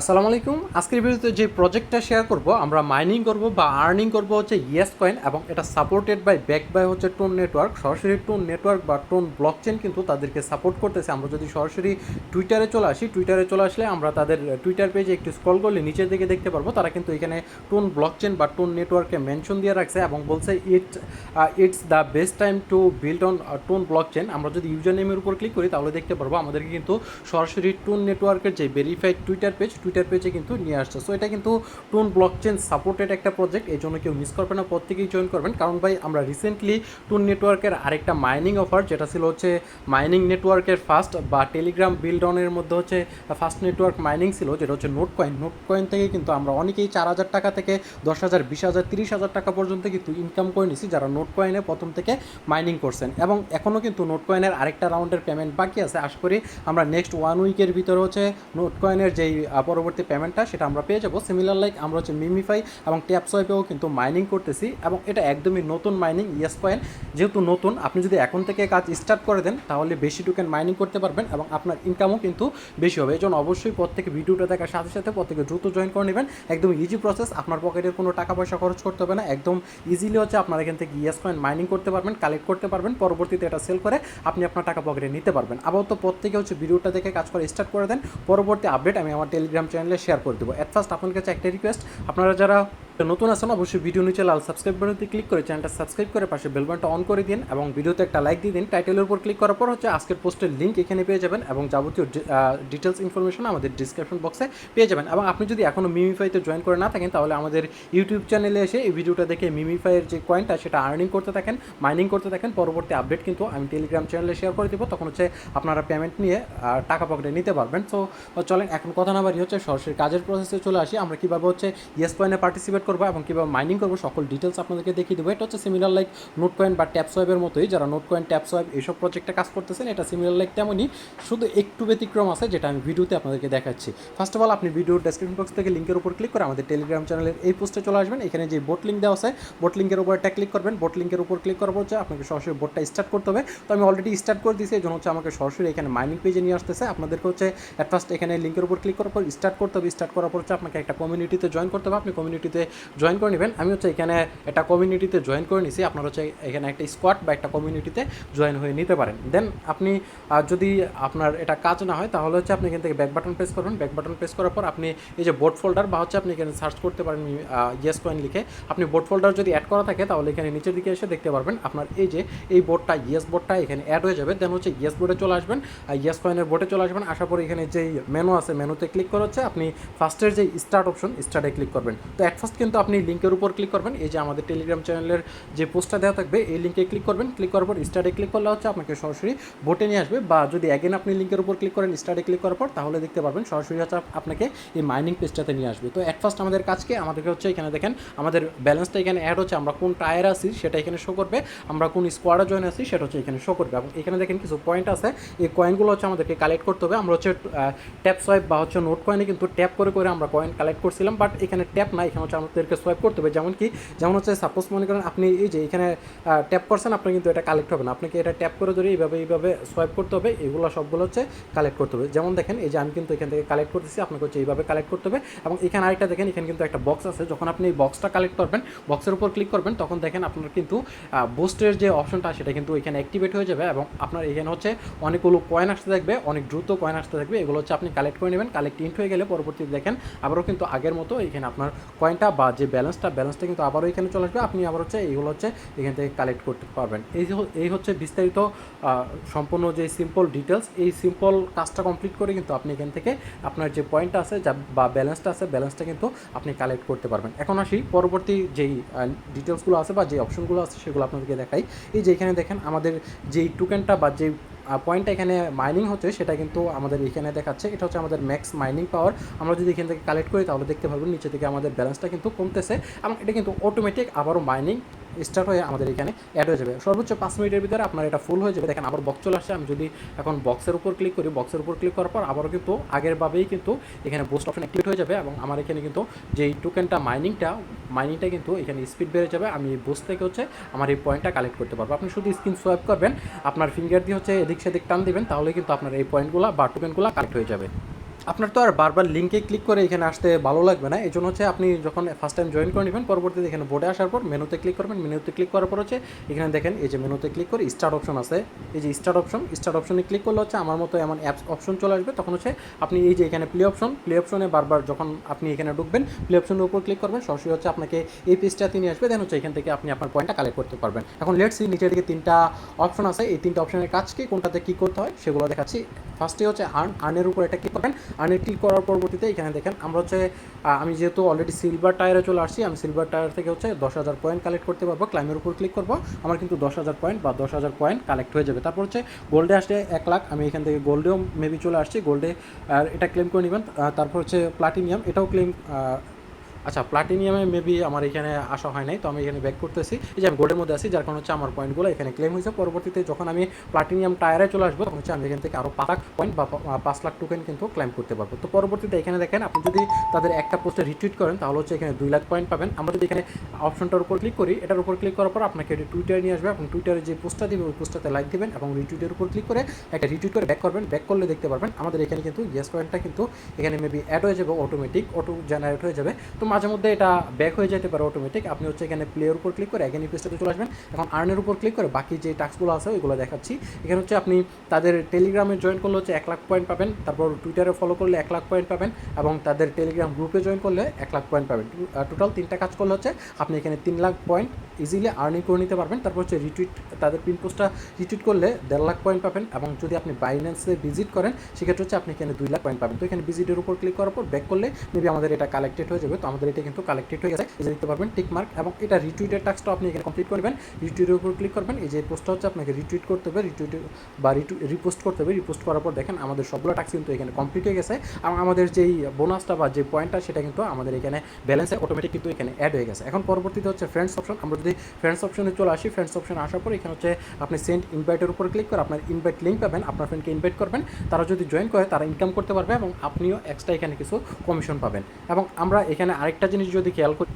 আসসালামু আলাইকুম। আজকের ভিডিওতে যে প্রজেক্টটা শেয়ার করব, আমরা মাইনিং করব বা আর্নিং করব হচ্ছে ইয়েস কয়েন এবং এটা সাপোর্টেড বাই ব্যাক বাই হচ্ছে টোন নেটওয়ার্ক সরাসরি টোন নেটওয়ার্ক বা টোন ব্লকচেন কিন্তু তাদেরকে সাপোর্ট করতেছে। আমরা যদি সরাসরি টুইটারে চলে আসি টুইটারে চলে আসলে আমরা তাদের টুইটার পেজে একটু স্ক্রল করলে নিচের দিকে দেখতে পারব। তারা কিন্তু এখানে টোন ব্লকচেন বা টোন নেটওয়ার্কে মেনশন দিয়ে রাখছে এবং বলছে it it's the best time to build on Ton blockchain আমরা যদি ইউজার নেমের উপর ক্লিক করি, তাহলে দেখতে পারব আমাদেরকে কিন্তু সরাসরি টোন নেটওয়ার্কের যে ভেরিফাইড টুইটার পেজ টুইটার পেজে কিন্তু নিয়ে আসছে। সো এটা কিন্তু টোন ব্লকচেন সাপোর্টেড একটা প্রজেক্ট এই জন্য কেউ মিস করবেন না, প্রত্যেকেই জয়েন করবেন। কারণ ভাই, আমরা রিসেন্টলি টোন নেটওয়ার্কের আরেকটা মাইনিং অফার যেটা ছিল হচ্ছে মাইনিং নেটওয়ার্কের ফার্স্ট বা টেলিগ্রাম বিল্ড অনের মধ্যে হচ্ছে ফার্স্ট নেটওয়ার্ক মাইনিং ছিল, যেটা হচ্ছে নোট কয়েন নোট কয়েন থেকে কিন্তু আমরা অনেকেই চার হাজার টাকা থেকে দশ হাজার, বিশ হাজার, তিরিশ হাজার টাকা পর্যন্ত কিন্তু ইনকাম করে নিছি, যারা নোট কয়েনে প্রথম থেকে মাইনিং করছেন। এবং এখনও কিন্তু নোট কয়েনের আরেকটা রাউন্ডের পেমেন্ট বাকি আছে। আশা করি আমরা নেক্সট ওয়ান উইকের ভিতরে হচ্ছে নোট কয়েনের যেই পরবর্তী পেমেন্টটা সেটা আমরা পেয়ে যাব। সিমিলার লাইক আমরা হচ্ছে মিমিফাই এবং ট্যাপ সোয়াইপেও কিন্তু মাইনিং করতেছি এবং এটা একদমই নতুন মাইনিং ইয়েস কয়েন যেহেতু নতুন, আপনি যদি এখন থেকে কাজ স্টার্ট করে দেন, তাহলে বেশি টোকেন মাইনিং করতে পারবেন এবং আপনার ইনকামও কিন্তু বেশি হবে। এই জন্য অবশ্যই প্রত্যেকে ভিডিওটা দেখার সাথে সাথে প্রত্যেকে দ্রুত জয়েন করে নেবেন। একদম ইজি প্রসেস আপনার পকেটের কোনো টাকা পয়সা খরচ করতে হবে না। একদম ইজিলি হচ্ছে আপনার এখান থেকে ইয়েস কয়েন মাইনিং করতে পারবেন কালেক্ট করতে পারবেন, পরবর্তীতে এটা সেল করে আপনি আপনার টাকা পকেটে নিতে পারবেন। আপাতত প্রত্যেকে হচ্ছে ভিডিওটা দেখে কাজ করে স্টার্ট করে দেন। পরবর্তী আপডেট আমি আমার টেলিগ্রাম চ্যানেলে শেয়ার করে দেবো। অ্যাট ফার্স্ট আপনার কাছে একটা রিকোয়েস্ট আপনারা যারা নতুন আছেন, অবশ্যই ভিডিও নিচে লাল সাবস্ক্রাইব বাটনতে ক্লিক করে চ্যানেলটা সাবস্ক্রাইব করে পাশে বেল বাটনটা অন করে দিন এবং ভিডিওতে একটা লাইক দিয়ে দিন। টাইটেলের উপর ক্লিক করার পর হচ্ছে আজকের পোস্টের লিঙ্ক এখানে পেয়ে যাবেন এবং যাবতীয় ডিটেলস ইনফরমেশন আমাদের ডিসক্রিপশন বক্সে পেয়ে যাবেন। এবং আপনি যদি এখনও মিমিফাইতে জয়েন করে না থাকেন, তাহলে আমাদের ইউটিউব চ্যানেলে এসে এই ভিডিওটা দেখে মিমিফাইয়ের যে কয়েনটা সেটা আর্নিং করতে থাকেন মাইনিং করতে থাকেন। পরবর্তী আপডেট কিন্তু আমি টেলিগ্রাম চ্যানেলে শেয়ার করে দেবো। তখন হচ্ছে আপনারা পেমেন্ট নিয়ে টাকা পকেটে নিতে পারবেন। সো চলেন, এখন কথা না বাড়ি হচ্ছে সরাসরি কাজের প্রসেসে চলে আসি। আমরা কীভাবে হচ্ছে ইয়েস কয়েনে পার্টিসিপেট করব এবং কীভাবে মাইনিং করব, সকল ডিটেলস আপনাদেরকে দেখিয়ে দেবো। এটা হচ্ছে সিমিলার লাইক নোট কয়েন বা ট্যাপ সোয়েবের মতোই। যারা নোট কয়েন ট্যাপ সোয়েব এইসব প্রজেক্টে কাজ করতেছেন, এটা সিমিলার লাইক তেমনই। শুধু একটু ব্যতিক্রম আছে, যেটা আমি ভিডিওতে আপনাদেরকে দেখাচ্ছি। ফার্স্ট অফ অল আপনি ভিডিওর ডেসক্রিপশন বক্স থেকে লিঙ্কের উপর ক্লিক করে আমাদের টেলিগ্রাম চ্যানেলের এই পোস্টে চলে আসবেন। এখানে যে বোট লিঙ্ক দেওয়া আছে বোট লিঙ্কের উপর একটা ক্লিক করবেন। বোট লিঙ্কের উপর ক্লিক করার পর হচ্ছে আপনাকে সরাসরি বোটটা স্টার্ট করতে হবে। তো আমি অলরেডি স্টার্ট করে দিয়েছি এই জন্য হচ্ছে আমাকে সরাসরি এখানে মাইনিং পেজে নিয়ে আসতেছে। আপনাদেরকে হচ্ছে অ্যাট ফার্স্ট এখানে লিঙ্কের উপর ক্লিক করার পর স্টার্ট করতে হবে। স্টার্ট করার পর হচ্ছে আপনাকে একটা কমিউনিটিতে জয়েন করতে হবে। আপনি কমিউনিটিতে জয়েন করে নেবেন। আমি হচ্ছে এখানে একটা কমিউনিটিতে জয়েন করে নিছি। আপনার হচ্ছে এখানে একটা স্কোয়াড বা একটা কমিউনিটিতে জয়েন হয়ে নিতে পারেন। দেন আপনি যদি আপনার এটা কাজ না হয়, তাহলে হচ্ছে আপনি এখান থেকে ব্যাক বাটন প্রেস করবেন ব্যাক বাটন প্রেস করার পর আপনি এই যে বোর্ড ফোল্ডার বা হচ্ছে আপনি এখানে সার্চ করতে পারেন ইয়েস কয়েন লিখে। আপনি বোর্ড ফোল্ডার যদি অ্যাড করা থাকে, তাহলে এখানে নিচের দিকে এসে দেখতে পারবেন আপনার এই যে, এই বোর্ডটা ইয়েস বোর্ডটা এখানে অ্যাড হয়ে যাবে। দেন হচ্ছে ইয়েস বোর্ডে চলে আসবেন। আর ইয়েস কয়েনের বোর্ডে চলে আসবেন। আসার পর এখানে যেই মেনু আছে মেনুতে ক্লিক করা হচ্ছে আপনি ফার্স্টের যে স্টার্ট অপশন স্টার্টে ক্লিক করবেন। তো অ্যাট ফার্স্ট কিন্তু আপনি লিঙ্কের উপর ক্লিক করবেন। এই যে আমাদের টেলিগ্রাম চ্যানেলের যে পোস্টটা দেওয়া থাকবে, এই লিঙ্কে ক্লিক করবেন। ক্লিক করার পর স্টার্টে ক্লিক করলে হচ্ছে আপনাকে সরাসরি বোটে নিয়ে আসবে বা যদি অ্যাগেন আপনি লিঙ্কের উপর ক্লিক করেন স্টার্টে ক্লিক করার পর তাহলে দেখতে পারবেন সরাসরি হচ্ছে আপনাকে এই মাইনিং পেজটাতে নিয়ে আসবে। তো অ্যাট ফার্স্ট আমাদের কাজকে, আমাদেরকে হচ্ছে এখানে দেখেন, আমাদের ব্যালেন্সটা এখানে অ্যাড হচ্ছে, আমরা কোন টায়ার আছি সেটা এখানে শো করবে, আমরা কোন স্কোয়াডে জয়েন আছি সেটা হচ্ছে এখানে শো করবে। এবং এখানে দেখেন কিছু পয়েন্ট আছে, এই কয়েনগুলো হচ্ছে আমাদেরকে কালেক্ট করতে হবে। আমরা হচ্ছে ট্যাপ সোয়াইপ বা হচ্ছে নোট কয়েনে কিন্তু ট্যাপ করে করে আমরা কয়েন কালেক্ট করছিলাম বাট এখানে ট্যাপ নাই এখানে হচ্ছে আমাদেরকে সোয়াইপ করতে হবে। যেমন কি, যেমন হচ্ছে সাপোজ মনে করেন আপনি এই যে এখানে ট্যাপ করছেন, আপনার কিন্তু এটা কালেক্ট হবে না। আপনাকে এটা ট্যাপ করে ধরে এইভাবে এইভাবে সোয়াইপ করতে হবে। এগুলো সবগুলো হচ্ছে কালেক্ট করতে হবে। যেমন দেখেন, এই যে আমি কিন্তু এখান থেকে কালেক্ট করতেছি, আপনাকে হচ্ছে এইভাবে কালেক্ট করতে হবে। এবং এখানে আরেকটা দেখেন, এখানে কিন্তু একটা বক্স আছে। যখন আপনি এই বক্সটা কালেক্ট করবেন বক্সের উপর ক্লিক করবেন, তখন দেখেন আপনার কিন্তু বুস্টের যে অপশনটা সেটা কিন্তু এখানে অ্যাক্টিভেট হয়ে যাবে। এবং আপনার এখানে হচ্ছে অনেকগুলো কয়েন আসতে থাকবে, অনেক দ্রুত কয়েন আসতে থাকবে। এগুলো হচ্ছে আপনি কালেক্ট করে নেবেন। কালেক্ট ইন্ট হয়ে গেলে পরবর্তীতে দেখেন, আবারও কিন্তু আগের মতো এখানে আপনার কয়েনটা যে ব্যালেন্সটা ব্যালেন্সটা কিন্তু আবারও এখানে চলে আসবে। আপনি আবার হচ্ছে এইগুলো হচ্ছে এখান থেকে কালেক্ট করতে পারবেন। এই এই হচ্ছে বিস্তারিত সম্পূর্ণ যে সিম্পল ডিটেলস এই সিম্পল কাজটা কমপ্লিট করে কিন্তু আপনি এখান থেকে আপনার যে পয়েন্টটা আছে, যা, বা ব্যালেন্সটা আছে, ব্যালেন্সটা কিন্তু আপনি কালেক্ট করতে পারবেন। এখন আসি পরবর্তী যেই ডিটেলসগুলো আছে বা যে অপশনগুলো আছে, সেগুলো আপনাদেরকে দেখাই। এই যে এখানে দেখেন, আমাদের যেই টোকেনটা বা যে পয়েন্টটা এখানে মাইনিং হচ্ছে, সেটা কিন্তু আমাদের এখানে দেখাচ্ছে। এটা হচ্ছে আমাদের ম্যাক্স মাইনিং পাওয়ার আমরা যদি এখান থেকে কালেক্ট করি, তাহলে দেখতে পারবেন নিচে থেকে আমাদের ব্যালেন্সটা কিন্তু কমতেছে এবং এটা কিন্তু অটোমেটিক আবারও মাইনিং স্টার্ট হয়ে আমাদের এখানে অ্যাড হয়ে যাবে। সর্বোচ্চ পাঁচ মিনিটের ভিতরে আপনার এটা ফুল হয়ে যাবে। দেখেন আবার বক্স চলে আসছে। আমি যদি এখন বক্সের উপর ক্লিক করি বক্সের উপর ক্লিক করার পর আবারও কিন্তু আগের ভাবেই কিন্তু এখানে বুস্ট অপশন অ্যাক্টিভেট হয়ে যাবে এবং আমার এখানে কিন্তু যেই টোকেনটা মাইনিংটা মাইনিংটা কিন্তু এখানে স্পিড বেড়ে যাবে। আমি বুস্ট থেকে হচ্ছে আমার এই পয়েন্টটা কালেক্ট করতে পারব। আপনি শুধু স্ক্রিন সোয়াইপ করবেন, আপনার ফিঙ্গার দিয়ে হচ্ছে এদিক সেদিক টান দিবেন, তাহলে কিন্তু আপনার এই পয়েন্টগুলো বা টোকেনগুলো কালেক্ট হয়ে যাবে। আপনার তো আর বারবার লিঙ্কে ক্লিক করে এখানে আসতে ভালো লাগবে না। এই জন্য হচ্ছে আপনি যখন ফার্স্ট টাইম জয়েন করে নেবেন, পরবর্তীতে এখানে বোর্ডে আসার পর মেনুতে ক্লিক করবেন। মেনুতে ক্লিক করার পর হচ্ছে এখানে দেখেন, এই যে মেনুতে ক্লিক করে স্টার্ট অপশন আছে। এই যে স্টার্ট অপশন স্টার্ট অপশনে ক্লিক করলে হচ্ছে আমার মতো এমন অ্যাপস অপশন চলে আসবে। তখন হচ্ছে আপনি এই যে এখানে প্লে অপশন প্লে অপশনে বারবার যখন আপনি এখানে ঢুকবেন প্লে অপশনের উপর ক্লিক করবেন। সরাসরি হচ্ছে আপনাকে এই পেজটাতে নিয়ে আসবে। দেন হচ্ছে এখান থেকে আপনি আপনার পয়েন্টটা কালেক্ট করতে পারবেন। এখন লেটস নিচের দিকে তিনটা অপশন আছে। এই তিনটা অপশনের কাজ কি কোনটাতে কী করতে হয়, সেগুলো দেখাচ্ছি ফার্স্টে হচ্ছে আর্ন আর্নের উপর এটা ক্লিক করবেন। আর্নে ক্লিক করার পরবর্তীতে এখানে দেখেন, আমরা হচ্ছে আমি যেহেতু অলরেডি সিলভার টায়ারে চলে আসছি, আমি সিলভার টায়ার থেকে হচ্ছে দশ হাজার পয়েন্ট কালেক্ট করতে পারব ক্লাইমের উপর ক্লিক করব, আমার কিন্তু দশ হাজার পয়েন্ট বা দশ হাজার পয়েন্ট কালেক্ট হয়ে যাবে। তারপর হচ্ছে গোল্ডে আসলে এক লাখ, আমি এখান থেকে গোল্ডেও মেবি চলে আসছি গোল্ডে এটা ক্লেম করে নেবেন। তারপর হচ্ছে প্লাটিনিয়াম এটাও ক্লেম আচ্ছা প্লাটিনিয়ামে মেবি আমার এখানে আসা হয় নাই, তো আমি এখানে ব্যাক করতেছি। এই যে আমি গোল্ডের মধ্যে আছি, যার কারণে হচ্ছে আমার পয়েন্টগুলো এখানে ক্লেম হয়েছে। পরবর্তীতে যখন আমি প্লাটিনিয়াম টায়ারে চলে আসব, তখন হচ্ছে আমি এখান থেকে আরও পাঁচ লাখ পয়েন্ট বা পাঁচ লাখ টোকেন কিন্তু ক্লেম করতে পারব। তো পরবর্তীতে এখানে দেখেন, আপনি যদি তাদের একটা পোস্টে রিটুইট করেন, তাহলে হচ্ছে এখানে দুই লাখ পয়েন্ট পাবেন। আমরা যদি এখানে অপশনটার উপর ক্লিক করি, এটার উপর ক্লিক করার পর আপনাকে এটি টুইটারে নিয়ে আসবে। এবং টুইটারে যে পোস্টটা দিবে ওই পোস্টটাতে লাইক দিবেন এবং রিটুইটের উপর ক্লিক করে একটা রিটুইট করে ব্যাক করবেন। ব্যাক করলে দেখতে পারবেন, আমাদের এখানে কিন্তু ইয়েস পয়েন্টটা কিন্তু এখানে মেবি অ্যাড হয়ে যাবে অটোমেটিক অটো জেনারেট হয়ে যাবে। তো মাঝে মধ্যে এটা ব্যাক হয়ে যেতে পারে অটোমেটিক আপনি হচ্ছে এখানে প্লেয়ের উপর ক্লিক করে এগেন পেজটাতে চলে আসবেন। এখন আর্নের উপর ক্লিক করে বাকি যে টাস্কগুলো আছে, ওইগুলো দেখাচ্ছি। এখানে হচ্ছে আপনি তাদের টেলিগ্রামে জয়েন করলে হচ্ছে এক লাখ পয়েন্ট পাবেন। তারপর টুইটারে ফলো করলে এক লাখ পয়েন্ট পাবেন এবং তাদের টেলিগ্রাম গ্রুপে জয়েন করলে এক লাখ পয়েন্ট পাবেন। টোটাল তিনটা কাজ করলে হচ্ছে আপনি এখানে তিন লাখ পয়েন্ট ইজিলি আর্নিং করে নিতে পারবেন। তারপর হচ্ছে রিটুইট তাদের পিন পোস্টটা রিটুইট করলে দেড় লাখ পয়েন্ট পাবেন এবং যদি আপনি বাইন্যান্সে ভিজিট করেন, সেক্ষেত্রে হচ্ছে আপনি এখানে দুই লাখ পয়েন্ট পাবেন। তো এখানে ভিজিটের উপর ক্লিক করার পর ব্যাক করলে মেবি আমাদের এটা কালেক্টেড হয়ে যাবে। তো আমাদের এটা কিন্তু কালেক্টেড হয়ে গেছে। এই যে দেখতে পারবেন টিক মার্ক এবং এটা রিটুইটের টাস্কটা আপনি এখানে কমপ্লিট করবেন রিটুইটের উপর ক্লিক করবেন। এই যে পোস্টটা হচ্ছে আপনাকে রিটুইট করতে হবে। রিটুইট বা রিপোস্ট করতে হবে। রিপোস্ট করার পর দেখেন আমাদের সবগুলো টাস্ক কিন্তু এখানে কমপ্লিট হয়ে গেছে। এবং আমাদের যেই বোনাসটা বা যে পয়েন্টটা সেটা কিন্তু আমাদের এখানে ব্যালেন্সে অটোমেটিক কিন্তু এখানে অ্যাড হয়ে গেছে। এখন পরবর্তীতে হচ্ছে ফ্রেন্ডস অপশন আমরা যদি ফ্রেন্ডস অপশনে চলে আসি ফ্রেন্ডস অপশন আসার পর এখানে হচ্ছে আপনি সেন্ড ইনভাইটের উপর ক্লিক করে আপনার ইনভাইট লিঙ্ক পাবেন, আপনার ফ্রেন্ডকে ইনভাইট করবেন। তারা যদি জয়েন করে, তারা ইনকাম করতে পারবে এবং আপনিও এক্সট্রা এখানে কিছু কমিশন পাবেন। এবং আমরা এখানে আরেকটা জিনিস যদি খেয়াল করি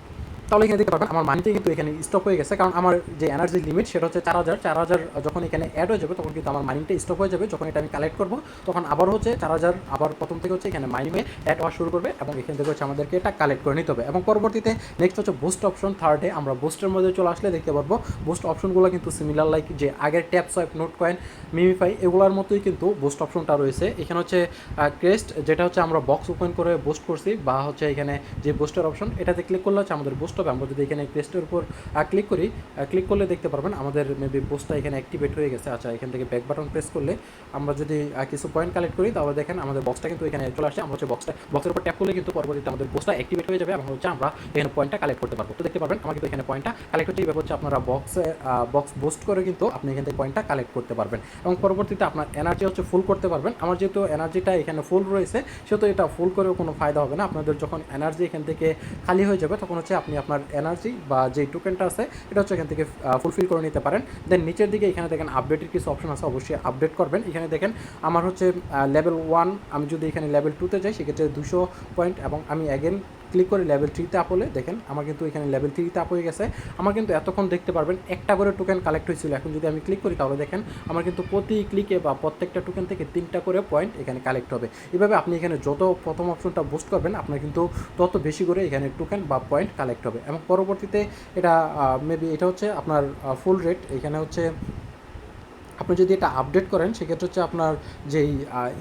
তাহলে এখানে দেখতে পাবেন আমার মানিতে কিন্তু এখানে স্টপ হয়ে গেছে। কারণ আমার যে এনার্জি লিমিট সেটা হচ্ছে চার হাজার। চার হাজার যখন এখানে অ্যাড হয়ে যাবে, তখন কিন্তু আমার মাইনিংটা স্টপ হয়ে যাবে। যখন এটা আমি কালেক্ট করব, তখন আবার হচ্ছে চার হাজার, আবার প্রথম থেকে হচ্ছে এখানে মাইনিংয়ে অ্যাড হওয়া শুরু করবে এবং এখান থেকে হচ্ছে আমাদেরকে এটা কালেক্ট করে নিতে হবে। এবং পরবর্তীতে নেক্সট হচ্ছে বুস্ট অপশন থার্ডে আমরা বুস্টের মধ্যে চলে আসলে দেখতে পারব বুস্ট অপশনগুলো কিন্তু সিমিলার লাইক যে আগের tap swipe Notcoin MemeFi এগুলোর মতোই কিন্তু বুস্ট অপশনটা রয়েছে। এখানে হচ্ছে ক্রেস্ট যেটা হচ্ছে আমরা বক্স ওপেন করে বুস্ট করছি বা হচ্ছে এখানে যে বুস্টার অপশন এটাতে ক্লিক করলে হচ্ছে আমাদের বুস্ট হবে আমরা যদি এখানে ক্রেস্টের উপর ক্লিক করি ক্লিক করলে দেখতে পারবেন আমাদের মেবি বুস্টটা এখানে অ্যাক্টিভেট হয়ে গেছে। আচ্ছা এখান থেকে ব্যাক বাটন প্রেস করলে আমরা যদি কিছু পয়েন্ট কালেক্ট করি, তাহলে দেখেন আমাদের বক্সটা কিন্তু এখানে চলে আসছে। আমরা হচ্ছে বক্সটা বক্সের উপর ট্যাপ করলে কিন্তু পরবর্তীতে আমাদের বুস্টটা অ্যাক্টিভেট হয়ে যাবে এবং হচ্ছে আমরা এখানে পয়েন্টটা কালেক্ট করতে পারব। তো দেখতে পারবেন, আমার কিন্তু এখানে পয়েন্টটা কালেক্ট হচ্ছে। এইভাবে হচ্ছে আপনারা বক্সে বক্স বুস্ট করে কিন্তু আপনি এখান থেকে পয়েন্টটা কালেক্ট করতে পারবেন। এবং পরবর্তীতে আপনার এনার্জি হচ্ছে ফুল করতে পারবেন। আমার যেহেতু এনার্জিটা এখানে ফুল রয়েছে, সেহেতু এটা ফুল করেও কোনো ফায়দা হবে না। আপনাদের যখন এনার্জি এখান থেকে খালি হয়ে যাবে, তখন হচ্ছে আপনি আপনার এনার্জি বা যে টোকেনটা আছে, এটা হচ্ছে এখান থেকে ফুলফিল করে নিতে পারেন। দেন নিচের দিকে এখানে দেখেন আপডেটের কিছু অপশন আছে, অবশ্যই আপডেট করবেন। এখানে দেখেন আমার হচ্ছে লেভেল ওয়ান আমি যদি এখানে লেভেল টুতে যাই, সেক্ষেত্রে দুশো পয়েন্ট এবং আমি অ্যাগেন ক্লিক করে লেভেল থ্রিতে আপ হলে, দেখেন আমার কিন্তু এখানে লেভেল থ্রিতে আপ হয়ে গেছে। আমার কিন্তু এতক্ষণ দেখতে পারবেন, একটা করে টোকেন কালেক্ট হয়েছিল। এখন যদি আমি ক্লিক করি, তাহলে দেখেন আমার কিন্তু প্রতি ক্লিকে বা প্রত্যেকটা টোকেন থেকে তিনটা করে পয়েন্ট এখানে কালেক্ট হবে। এভাবে আপনি এখানে যত প্রথম অপশনটা বুস্ট করবেন, আপনার কিন্তু তত বেশি করে এখানে টোকেন বা পয়েন্ট কালেক্ট হবে। এবং পরবর্তীতে এটা মেবি এটা হচ্ছে আপনার ফুল রেট এখানে হচ্ছে আপনি যদি এটা আপডেট করেন, সেক্ষেত্রে হচ্ছে আপনার যেই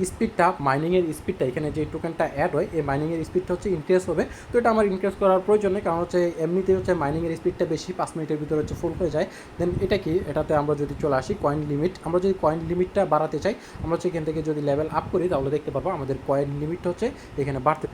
স্পিডটা মাইনিংয়ের স্পিডটা এখানে যে টোকেনটা অ্যাড হয়, এই মাইনিংয়ের স্পিডটা হচ্ছে ইনক্রিজ হবে। তো এটা আমার ইনক্রিজ করার প্রয়োজন নেই, কারণ হচ্ছে এমনিতে হচ্ছে মাইনিংয়ের স্পিডটা বেশি, পাঁচ মিনিটের ভিতরে হচ্ছে ফুল হয়ে যায়। দেন এটা কি? এটাতে আমরা যদি চলে আসি কয়েন লিমিট আমরা যদি কয়েন লিমিটটা বাড়াতে চাই, আমরা হচ্ছে এখান থেকে যদি লেভেল আপ করি, তাহলে দেখতে পাবো আমাদের কয়েন লিমিটটা হচ্ছে এখানে বাড়তে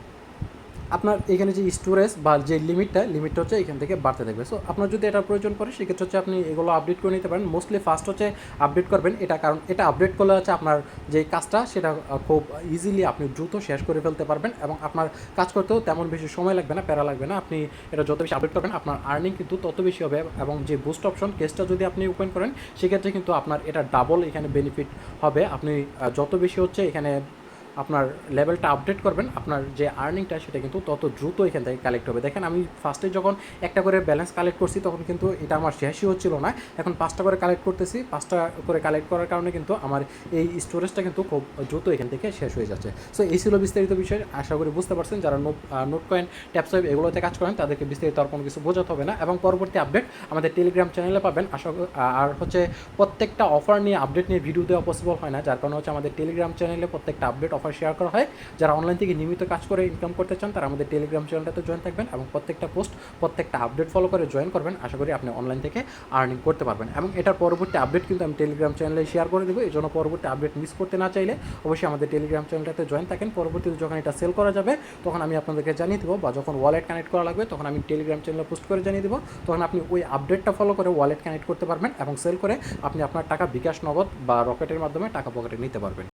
আপনার এখানে যে স্টোরেজ বা যে লিমিটটা লিমিটটা হচ্ছে এখান থেকে বাড়তে থাকবে। সো আপনার যদি এটা প্রয়োজন পড়ে, সেক্ষেত্রে হচ্ছে আপনি এগুলো আপডেট করে নিতে পারেন। মোস্টলি ফার্স্ট হচ্ছে আপডেট করবেন এটা, কারণ এটা আপডেট করলে হচ্ছে আপনার যে কাজটা, সেটা খুব ইজিলি আপনি দ্রুত শেষ করে ফেলতে পারবেন এবং আপনার কাজ করতেও তেমন বেশি সময় লাগবে না, প্যারা লাগবে না। আপনি এটা যত বেশি আপডেট করবেন, আপনার আর্নিং কিন্তু তত বেশি হবে এবং যে বুস্ট অপশন কেসটা যদি আপনি ওপেন করেন, সেক্ষেত্রে কিন্তু আপনার এটা ডাবল এখানে বেনিফিট হবে। আপনি যত বেশি হচ্ছে এখানে আপনার লেভেলটা আপডেট করবেন, আপনার যে আর্নিংটা সেটা কিন্তু তত দ্রুত এখান থেকে কালেক্ট হবে। দেখেন, আমি ফার্স্টে যখন একটা করে ব্যালেন্স কালেক্ট করছি, তখন কিন্তু এটা আমার শেষই হচ্ছিল না। এখন পাঁচটা করে কালেক্ট করতেছি, পাঁচটা করে কালেক্ট করার কারণে কিন্তু আমার এই স্টোরেজটা কিন্তু খুব দ্রুত এখান থেকে শেষ হয়ে যাচ্ছে। সো এই ছিল বিস্তারিত বিষয়। আশা করি বুঝতে পারছেন, যারা নোট নোট কয়েন ট্যাপসওয়েব এগুলোতে কাজ করেন, তাদেরকে বিস্তারিত আর কোনো কিছু বোঝাতে হবে না। এবং পরবর্তী আপডেট আমাদের টেলিগ্রাম চ্যানেলে পাবেন। আশা আর হচ্ছে প্রত্যেকটা অফার নিয়ে আপডেট নিয়ে ভিডিও দেওয়া পসিবল হয় না। যার কারণে হচ্ছে আমাদের টেলিগ্রাম চ্যানেলে প্রত্যেকটা আপডেট অফার শেয়ার করা হয়। যারা অনলাইন থেকে নিয়মিত কাজ করে ইনকাম করতে চান, তারা আমাদের টেলিগ্রাম চ্যানেলটাতে জয়েন থাকবেন এবং প্রত্যেকটা পোস্ট প্রত্যেকটা আপডেট ফলো করে জয়েন করবেন। আশা করি আপনি অনলাইন থেকে আর্নিং করতে পারবেন। এবং এটার পরবর্তী আপডেট কিন্তু আমি টেলিগ্রাম চ্যানেলে শেয়ার করে দেবো। এই জন্য পরবর্তী আপডেট মিস করতে না চাইলে অবশ্যই আমাদের টেলিগ্রাম চ্যানেলটাতে জয়েন থাকেন। পরবর্তীতে যখন এটা সেল করা যাবে, তখন আমি আপনাদেরকে জানিয়ে দেবো বা যখন ওয়ালেট কানেক্ট করা লাগবে, তখন আমি টেলিগ্রাম চ্যানেলে পোস্ট করে জানিয়ে দেবো। তখন আপনি ওই আপডেটটা ফলো করে ওয়ালেট কানেক্ট করতে পারবেন এবং সেল করে আপনি আপনার টাকা বিকাশ নগদ বা রকেটের মাধ্যমে টাকা পকেটে নিতে পারবেন।